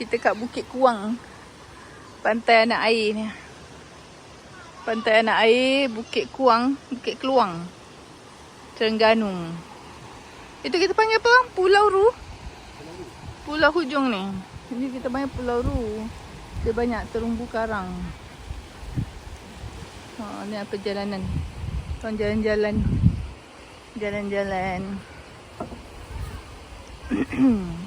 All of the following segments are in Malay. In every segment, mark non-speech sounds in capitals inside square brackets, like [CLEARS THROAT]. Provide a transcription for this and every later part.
Kita kat Bukit Kuang. Pantai anak air ni. Pantai anak air Bukit Kuang, Bukit Keluang. Terengganu. Itu kita panggil apa? Pulau Ru. Pulau hujung ni. Ini kita panggil Pulau Ru. Dia banyak terumbu karang. Ha, ni apa jalanan. Orang jalan-jalan. Jalan-jalan. [CLEARS THROAT]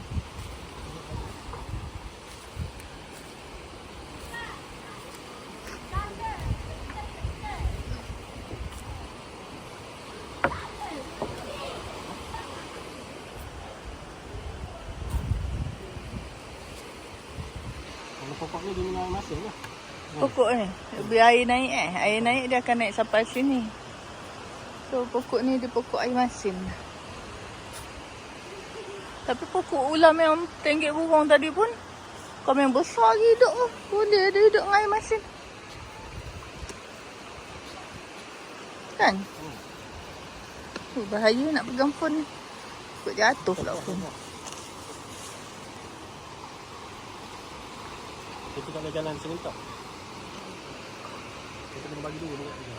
Kalau pokok masin lah. Pokok ni. Biar air naik eh. Air naik dia akan naik sampai sini. So pokok ni dia pokok air masin. Tapi pokok ulam yang tenggek burung tadi pun kau memang besar lagi hidup tu. Boleh dia hidup dengan air masin. Kan? Oh, bahaya nak pegang phone ni. Takut jatuh pula phone. Kita tak boleh jalan sini tak. Kita kena bagi dulu dekat dia.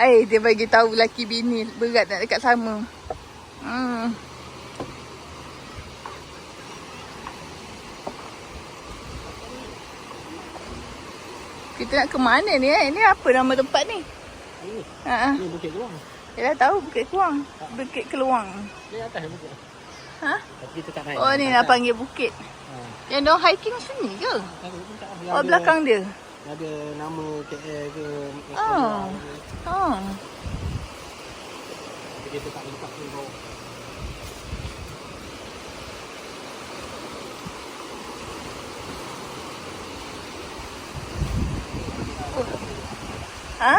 Ai dia bagi tahu laki bini berat nak dekat sama. Hmm. Kita nak ke mana ni eh? Ni apa nama tempat ni? Ini, Ha ah. ni bukit keluar. Dia dah tahu Bukit Kuang. Bukit Keluang. Ni atas bukit. Ha? Oh ni nak panggil bukit. Ha. Yang dia hiking sini ke? Oh belakang dia. Ada nama KL ke. Oh. Oh. Tak lepas tu bawah. Ha?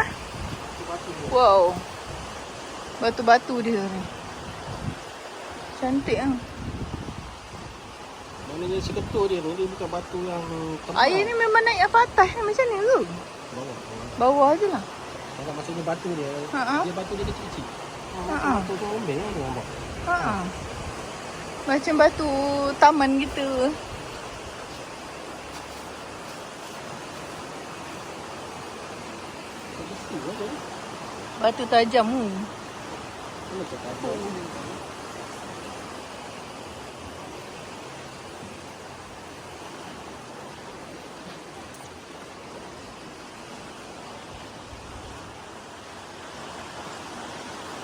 Tu batu dia. Wow. Batu-batu dia ni. Cantik ah. Maknanya seketul dia ni, dia bukan batu yang tebal. Air ni memang naik apa atas ni macam ni ke? Bawah. Bawah je lah. Kalau maksudnya batu dia, Ha-ha. dia batu dia kecil-kecil. Ha-ha. Batu tu ombeng kan dia nampak. Macam batu taman kita. Lah jadi. Batu tajam tu. Mana cakap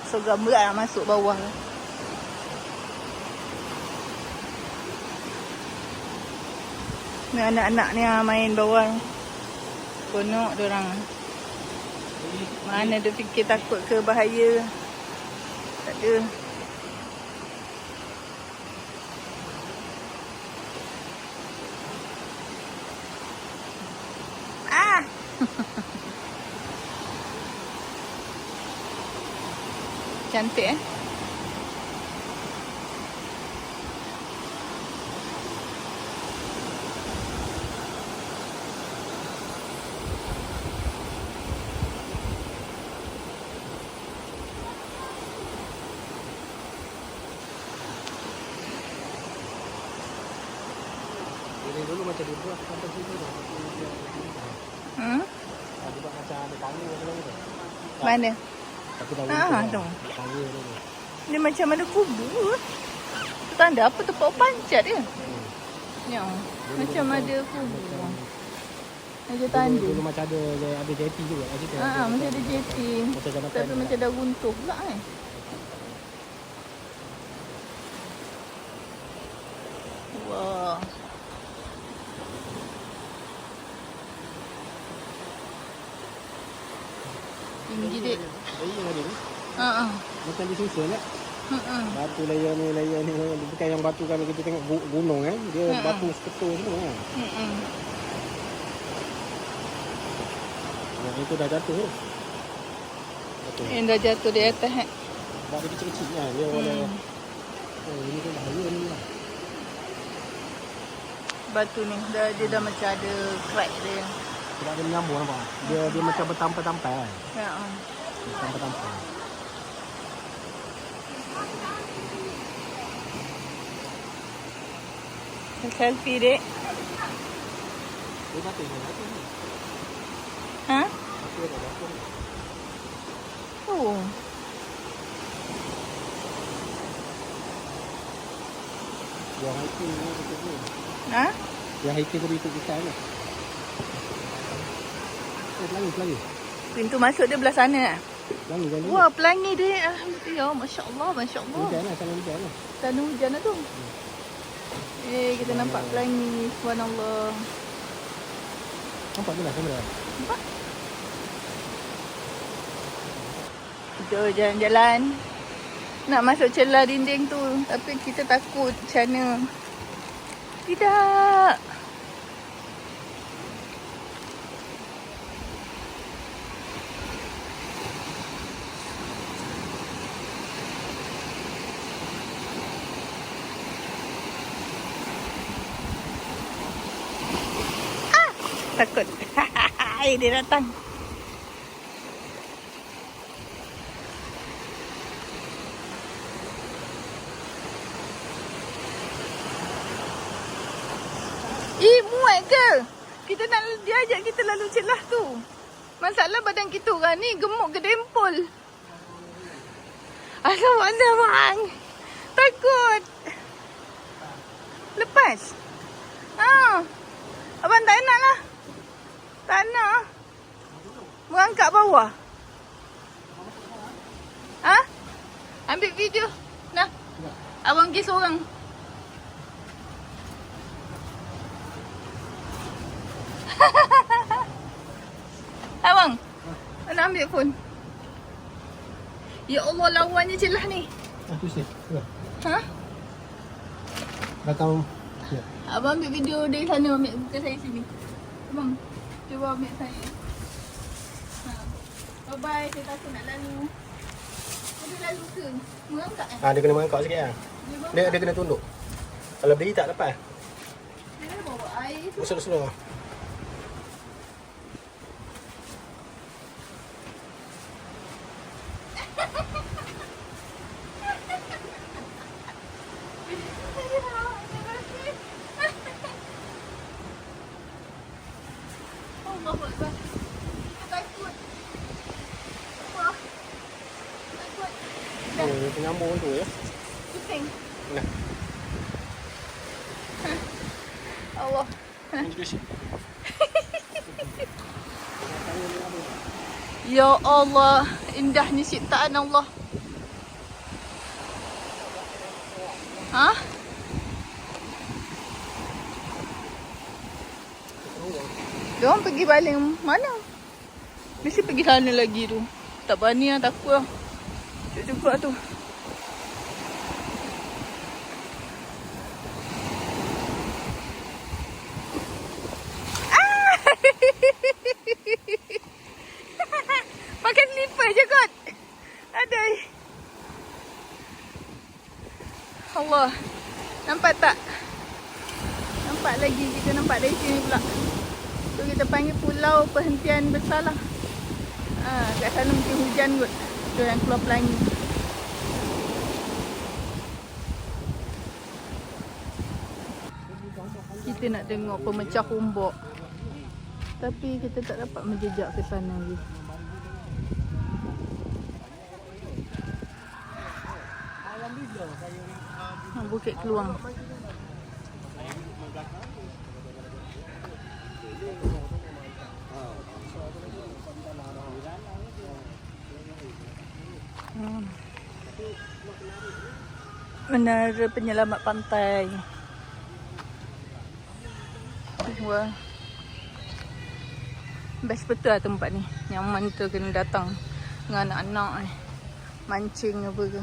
So gambar nak masuk bawah. Ni anak-anak ni ah, main bawah. Konok orang. Mana dia fikir takut ke bahaya. Tak ada. Cantik eh? Ini dulu macam dia buat sampai sini dah. Hmm? Ah, dia buat macam ada tangga apa lagi tu. Mana? Tapi dah Ah, runtuh tu. dah. Tangga tu. tu. Dia macam ada kubur. Tu tanda apa tempat pancat dia? Hmm. Ya. Macam ada kubur. Ada tanda. dulu macam ada ada jeti juga kat situ. Ah, macam ada jeti. Tapi macam dah runtuh pula eh. Wah. Tinggi dia. Layer dia tu. Ha ah. Macam disusun lah. Hmm. Batu layer ni, layer ni. Bukan yang batu kalau kita tengok gu- gunung kan. Dia Ha-ha. batu seketul semua kan. Hmm. Yang itu dah jatuh tu. Jatuh. Yang dah jatuh di atas eh. Sebab dia kecil-kecil kan. Dia hmm. Hmm. Oh, ini tu bahaya ni lah. Batu ni dah dia dah macam ada crack dia. Sebab dia menyambung nampak. Dia dia macam bertampal-tampal kan. Ya. ah. Dia. Ha? Batu ada batu ni. Oh. Yang hiking ni kita tu. Ha? Yang hiking tadi ikut kita ni. Eh, pelangi, pelangi. Pintu masuk dia belah sana. lah. Pelangi, pelangi. Wah, pelangi dek. Alhamdulillah. Masya Allah, Masya Allah. Hujan lah, sana hujan lah. Tanah hujan lah tu. Eh, kita nampak pelangi. Subhanallah. Nampak ke lah kamera? Kita jalan-jalan. Nak masuk celah dinding tu. Tapi kita takut macam mana. Tidak. Ah, Takut. [LAUGHS] Air dia datang. Eh, muat ke? Kita nak dia ajak kita lalu celah tu. Masalah badan kita orang ni gemuk ke dempul. Asal mana bang? Takut. Lepas. Ha. Abang tak nak lah. Tak nak. Merangkak bawah. Ha? Ambil video. Nah. Abang pergi seorang. [LAUGHS] Abang. Nak ambil phone. Ya Allah lawannya celah ni. Ah, tu sini. Ha? Datang. Ya. Abang ambil video dari sana ambil bukan saya sini. Abang, cuba ambil saya. Ha. Bye bye, saya takut nak lalu. Dia lalu ke? Mengangkat eh? Ah, dia kena mengangkat sikit lah. Dia, Dia, dia kena tunduk. Kalau berdiri tak lepas. dia bawa air. Slow-slow lah. Dia penyambung tu ya. Pusing. Nah. [LAUGHS] Allah. Introduction. [LAUGHS] Ya Allah, indahnya ciptaan Allah. Ha? Diorang pergi balik mana? Mesti pergi sana lagi tu. Tak berani lah, takut lah. Cuk juga tu. Makan lipat je kot. Aduh. Allah. Nampak tak? Nampak lagi. Kita nampak dari sini pula. Tu kita panggil pulau perhentian besar lah. Ha, kat sana mungkin hujan kot. Tu yang keluar pelangi. Kita nak tengok pemecah ombak. Tapi kita tak dapat menjejak ke sana lagi. Ha, Bukit Keluang. Hmm. Menara penyelamat pantai. Wah. Best betul lah tempat ni. Nyaman tu kena datang dengan anak-anak ni. Mancing apa ke.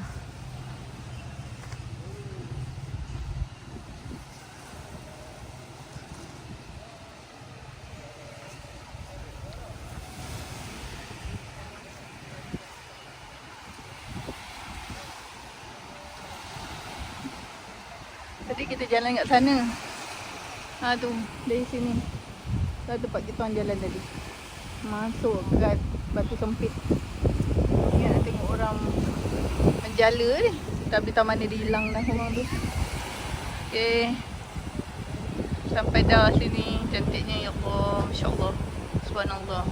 Tadi kita jalan kat sana. Ha tu, dari sini. Dah tempat kita orang jalan tadi. Masuk kat batu sempit. Ingat nak tengok orang menjala ni. Tak mana dia hilang dah orang tu. Okay. Sampai dah sini. Cantiknya ya Allah. Masya Allah. Subhanallah.